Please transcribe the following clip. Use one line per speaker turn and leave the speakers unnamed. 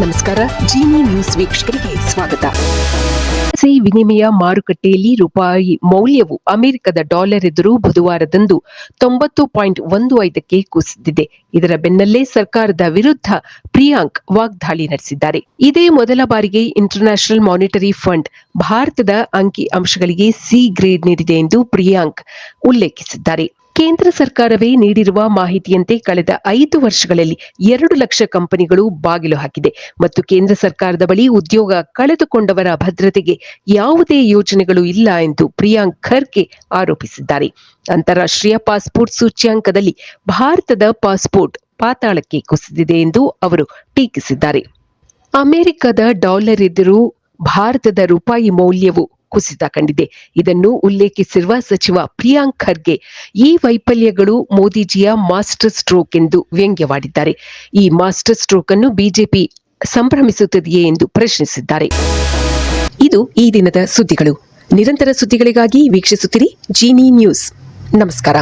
ನಮಸ್ಕಾರ. ಜಿನಿ ನ್ಯೂಸ್ ವೀಕ್ಷಕರಿಗೆ ಸ್ವಾಗತ. ಸಿ ವಿನಿಮಯ ಮಾರುಕಟ್ಟೆಯಲ್ಲಿ ರೂಪಾಯಿ ಮೌಲ್ಯವು ಅಮೆರಿಕದ ಡಾಲರ್ ಎದುರು ಬುಧವಾರದಂದು ತೊಂಬತ್ತು ಪಾಯಿಂಟ್ ಒಂದು ಐದಕ್ಕೆ ಕುಸಿದಿದೆ. ಇದರ ಬೆನ್ನಲ್ಲೇ ಸರ್ಕಾರದ ವಿರುದ್ಧ ಪ್ರಿಯಾಂಕ್ ವಾಗ್ದಾಳಿ ನಡೆಸಿದ್ದಾರೆ. ಇದೇ ಮೊದಲ ಬಾರಿಗೆ ಇಂಟರ್ನ್ಯಾಷನಲ್ ಮಾನಿಟರಿ ಫಂಡ್ ಭಾರತದ ಅಂಕಿ ಅಂಶಗಳಿಗೆ ಸಿ ಗ್ರೇಡ್ ನೀಡಿದೆ ಎಂದು ಪ್ರಿಯಾಂಕ್ ಉಲ್ಲೇಖಿಸಿದ್ದಾರೆ. ಕೇಂದ್ರ ಸರ್ಕಾರವೇ ನೀಡಿರುವ ಮಾಹಿತಿಯಂತೆ ಕಳೆದ ಐದು ವರ್ಷಗಳಲ್ಲಿ ಎರಡು ಲಕ್ಷ ಕಂಪನಿಗಳು ಬಾಗಿಲು ಹಾಕಿದೆ ಮತ್ತು ಕೇಂದ್ರ ಸರ್ಕಾರದ ಬಳಿ ಉದ್ಯೋಗ ಕಳೆದುಕೊಂಡವರ ಭದ್ರತೆಗೆ ಯಾವುದೇ ಯೋಜನೆಗಳು ಇಲ್ಲ ಎಂದು ಪ್ರಿಯಾಂಕ್ ಖರ್ಗೆ ಆರೋಪಿಸಿದ್ದಾರೆ. ಅಂತಾರಾಷ್ಟ್ರೀಯ ಪಾಸ್ಪೋರ್ಟ್ ಸೂಚ್ಯಾಂಕದಲ್ಲಿ ಭಾರತದ ಪಾಸ್ಪೋರ್ಟ್ ಪಾತಾಳಕ್ಕೆ ಕುಸಿದಿದೆ ಎಂದು ಅವರು ಟೀಕಿಸಿದ್ದಾರೆ. ಅಮೆರಿಕದ ಡಾಲರ್ ಎದುರು ಭಾರತದ ರೂಪಾಯಿ ಮೌಲ್ಯವು ಕುಸಿತ ಕಂಡಿದೆ. ಇದನ್ನು ಉಲ್ಲೇಖಿಸಿರುವ ಸಚಿವ ಪ್ರಿಯಾಂಕ್ ಖರ್ಗೆ, ಈ ವೈಫಲ್ಯಗಳು ಮೋದಿಜಿಯ ಮಾಸ್ಟರ್ ಸ್ಟ್ರೋಕ್ ಎಂದು ವ್ಯಂಗ್ಯವಾಡಿದ್ದಾರೆ. ಈ ಮಾಸ್ಟರ್ ಸ್ಟ್ರೋಕ್ ಅನ್ನು ಬಿಜೆಪಿ ಸಂಭ್ರಮಿಸುತ್ತದೆಯೇ ಎಂದು ಪ್ರಶ್ನಿಸಿದ್ದಾರೆ. ಇದು ಈ ದಿನದ ಸುದ್ದಿಗಳು. ನಿರಂತರ ಸುದ್ದಿಗಳಿಗಾಗಿ ವೀಕ್ಷಿಸುತ್ತಿರಿ ಜೀನಿ ನ್ಯೂಸ್. ನಮಸ್ಕಾರ.